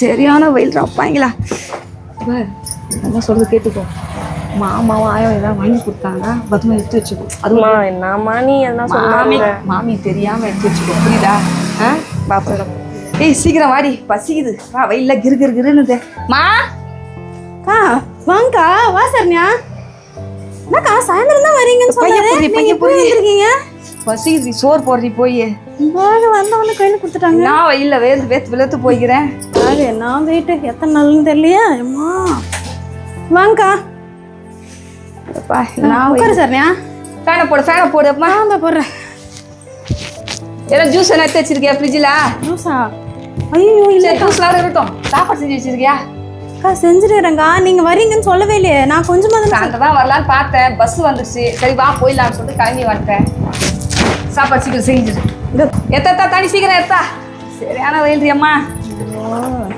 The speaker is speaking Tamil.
சரியான வெயில் அப்பாங்களா நல்லா சொல்றது கேட்டுக்கோ. மாமாவும் ஆயம் ஏதாவது வாங்கி கொடுத்தாங்க. பத்திரமா எடுத்து வச்சுக்கோ. அம்மா என்னம்மா நீ எதனா மாமி மாமி தெரியாம எடுத்து வச்சுக்கோ. புரியுதா? ஆ? பாப்பா ஏய் சீக்கிரம் வாடி. பசிக்குது. வா வெயில்ல கிரு கிரு கிருன்னு மா? அக்கா வாங்கக்கா. வா சரண்யா. என்னக்கா சாயந்தரம் தான் வரீங்கன்னு புரி, நீங்க பையன் எப்படி புரி. வந்திருக்கீங்க? பசிக்குது சோறு போடுறி போய். வாங்க வந்தவொடனே கையில் கொடுத்துட்டாங்க. நான் வெயில்ல வேர்த்து வேர்த்து விழுத்து போய்க்கிறேன். வாங்க நான் வெயிட்டு எத்தனை நாள்னு தெரியலையா? அம்மா. வாங்கக்கா. நான் உட்காரு சரண்யா. ஃபேனை போடு ஃபேனை போடு அப்பா நான் போடுறேன். ஏதோ ஜூஸ் என்ன எடுத்து வச்சிருக்கியா ஃப்ரிட்ஜில் ஜூஸா ஐயோ இல்ல ஜூஸ்லாம் இருக்கட்டும். சாப்பாடு செஞ்சு வச்சிருக்கியா? அக்கா செஞ்சுடுறேங்க்கா நீங்க வரீங்கன்னு சொல்லவே இல்லையே. நான் கொஞ்சமா தான் வரலான்னு பார்த்தேன். பஸ் வந்துருச்சு. சரி வா போயிடலாம்னு சொல்லிட்டு கிளம்பி வந்துட்டேன். சாப்பாடு சீக்கிரம் செஞ்சிரு எத்தா தண்ணி சீக்கிரம் எத்தா. சரியான வெயில் 우!